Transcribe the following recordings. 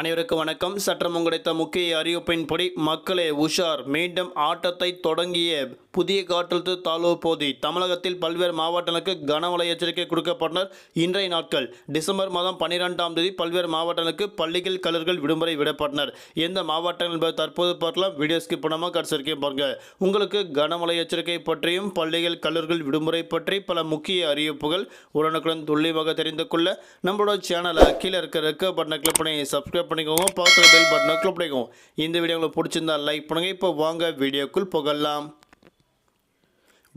அனைவருக்கும் வணக்கம். சற்றம் கிடைத்த முக்கிய அறிவிப்பின்படி மக்களே உஷார். மீண்டும் ஆட்டத்தை தொடங்கிய புதிய காற்றழுத்த தாழ்வு போதி தமிழகத்தில் பல்வேறு மாவட்டங்களுக்கு கனமழை எச்சரிக்கை கொடுக்கப்பட்டனர். இன்றைய நாட்கள் டிசம்பர் மாதம் பன்னிரெண்டாம் தேதி பல்வேறு மாவட்டங்களுக்கு பள்ளிகள் கலர்கள் விடுமுறை விடப்பட்டனர். எந்த மாவட்டங்கள் என்பது தற்போது பார்க்கலாம். வீடியோ ஸ்கிப் பண்ணாமல் கடைசிக்கே பாருங்க. உங்களுக்கு கனமழை எச்சரிக்கை பற்றியும் பள்ளிகள் கலர்கள் விடுமுறை பற்றி பல முக்கிய அறிவிப்புகள் உடனுக்குடன் துல்லியமாக தெரிந்து கொள்ள நம்மளோட சேனலை கீழே இருக்க ரெக்க பட்டனை கிளிக் பண்ணி சப்ஸ்கிரைப் பண்ணிக்கோங்க பக்கத்தில் பெல் பட்டனை கிளிக் பண்ணிக்கோங்க. இந்த வீடியோ உங்களுக்கு பிடிச்சிருந்தா லைக் பண்ணுங்க. இப்போ வாங்க வீடியோக்குள் புகழலாம்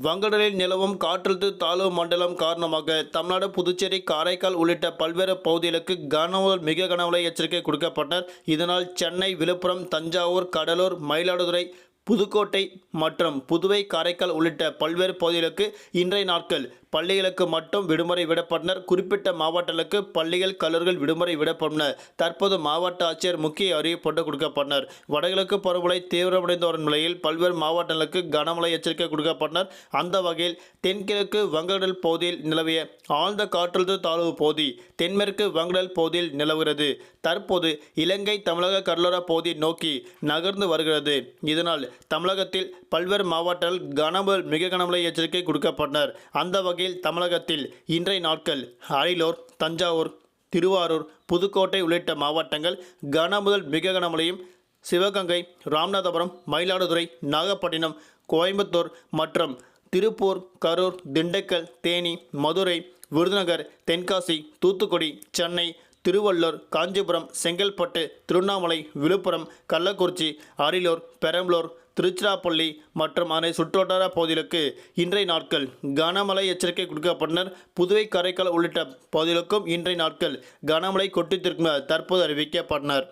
வங்கடலில் நிலவும் காற்றழுத்த தாழ்வு மண்டலம் காரணமாக தமிழ்நாடு புதுச்சேரி காரைக்கால் உள்ளிட்ட பல்வேறு பகுதிகளுக்கு கனமுதல் மிக கனமழை எச்சரிக்கை கொடுக்கப்பட்டனர். இதனால் சென்னை விழுப்புரம் தஞ்சாவூர் கடலூர் மயிலாடுதுறை புதுக்கோட்டை மற்றும் புதுவை காரைக்கால் உள்ளிட்ட பல்வேறு பகுதிகளுக்கு இன்றைய நாட்கள் பள்ளிகளுக்கு மட்டும் விடுமுறை விடப்பட்டனர். குறிப்பிட்ட மாவட்டங்களுக்கு பள்ளிகள் கல்லூரிகள் விடுமுறை விடப்பட்டனர் தற்போது மாவட்ட ஆட்சியர் முக்கிய அறிவிப்பு கொடுக்கப்பட்டனர். வடகிழக்கு பருவமழை தீவிரமடைந்து வரும் நிலையில் பல்வேறு மாவட்டங்களுக்கு கனமழை எச்சரிக்கை கொடுக்கப்பட்டனர். அந்த வகையில் தென்கிழக்கு வங்கடல் பகுதியில் நிலவிய ஆழ்ந்த காற்றழுத்த தாழ்வு பகுதி தென்மேற்கு வங்கடல் பகுதியில் நிலவுகிறது. தற்போது இலங்கை தமிழக கடலோர பகுதியை நோக்கி நகர்ந்து வருகிறது. இதனால் தமிழகத்தில் பல்வேறு மாவட்டங்கள் கனமழை மிக கனமழை எச்சரிக்கை கொடுக்கப்பட்டனர். அந்த வகையில் தமிழகத்தில் இன்றைய நாட்கள் அரியலூர் தஞ்சாவூர் திருவாரூர் புதுக்கோட்டை உள்ளிட்ட மாவட்டங்கள் கன முதல் மிக கனமழையும் சிவகங்கை ராமநாதபுரம் மயிலாடுதுறை நாகப்பட்டினம் கோயம்புத்தூர் மற்றும் திருப்பூர் கரூர் திண்டுக்கல் தேனி மதுரை விருதுநகர் தென்காசி தூத்துக்குடி சென்னை திருவள்ளூர் காஞ்சிபுரம் செங்கல்பட்டு திருவண்ணாமலை விழுப்புரம் கள்ளக்குறிச்சி அரியலூர் பெரம்பலூர் திருச்சிராப்பள்ளி மற்றும் அதனை சுற்றுவட்டார பகுதிகளுக்கு இன்றைய நாட்கள் கனமழை எச்சரிக்கை கொடுக்கப்பட்டனர். புதுவை காரைக்கால் உள்ளிட்ட பகுதிகளுக்கும் இன்றைய நாட்கள் கனமழை கொட்டித்திருக்கும் தற்போது அறிவிக்கப்பட்டனர்.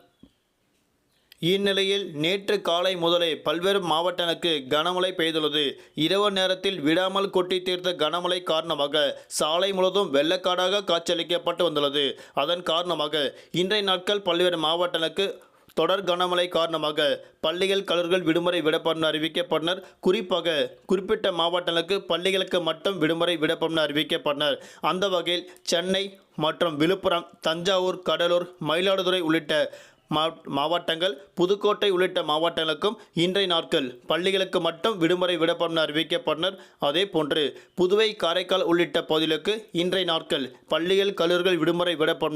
இந்நிலையில் நேற்று காலை முதலே பல்வேறு மாவட்டங்களுக்கு கனமழை பெய்துள்ளது. இரவு நேரத்தில் விடாமல் கொட்டி தீர்த்த கனமழை காரணமாக சாலை முழுவதும் வெள்ளக்காடாக காட்சியளிக்கப்பட்டு வந்துள்ளது. அதன் காரணமாக இன்றைய நாட்கள் பல்வேறு மாவட்டங்களுக்கு தொடர் கனமழை காரணமாக பள்ளிகள் கல்லூரிகள் விடுமுறை விடப்படும் அறிவிக்கப்பட்டனர். குறிப்பாக குறிப்பிட்ட மாவட்டங்களுக்கு பள்ளிகளுக்கு மட்டும் விடுமுறை விடப்படும் அறிவிக்கப்பட்டனர். அந்த வகையில் சென்னை மற்றும் விழுப்புரம் தஞ்சாவூர் கடலூர் மயிலாடுதுறை உள்ளிட்ட மாவட்டங்கள் புதுக்கோட்டை உள்ளிட்ட மாவட்டங்களுக்கும் இன்றைய நாட்கள் பள்ளிகளுக்கு மட்டும் விடுமுறை விடப்படும் அறிவிக்கப்பட்டனர். அதே போன்று புதுவை காரைக்கால் உள்ளிட்ட பகுதிகளுக்கு இன்றைய நாட்கள் பள்ளிகள் கல்லூரிகள் விடுமுறை விடப்படும்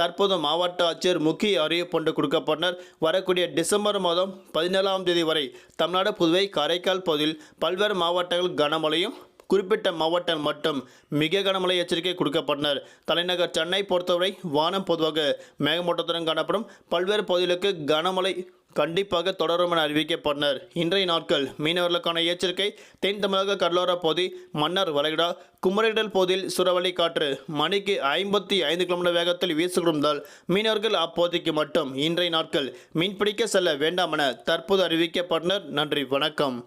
தற்போது மாவட்ட ஆட்சியர் முக்கிய அறிவிப்பு கொடுக்கப்பட்டனர். வரக்கூடிய டிசம்பர் மாதம் பதினேழாம் தேதி வரை தமிழ்நாடு புதுவை காரைக்கால் பகுதியில் பல்வேறு மாவட்டங்கள் கனமழையும் குறிப்பிட்ட மாவட்டம் மட்டும் மிக கனமழை எச்சரிக்கை கொடுக்கப்பட்டனர். தலைநகர் சென்னை பொறுத்தவரை வானம் பொதுவாக மேகமூட்டத்துடன் காணப்படும். பல்வேறு பகுதிகளுக்கு கனமழை கண்டிப்பாக தொடரும் என அறிவிக்கப்பட்டனர். இன்றைய நாட்கள் மீனவர்களுக்கான எச்சரிக்கை தென் தமிழக கடலோர பகுதி மன்னர் வளைகுடா குமரிடல் பகுதியில் சுறவழி காற்று மணிக்கு ஐம்பத்தி ஐந்து கிலோமீட்டர் வேகத்தில் வீசுகிறதால் மீனவர்கள் அப்போதைக்கு மட்டும் இன்றைய நாட்கள் மீன்பிடிக்க செல்ல வேண்டாம் என தற்போது அறிவிக்கப்பட்டனர். நன்றி வணக்கம்.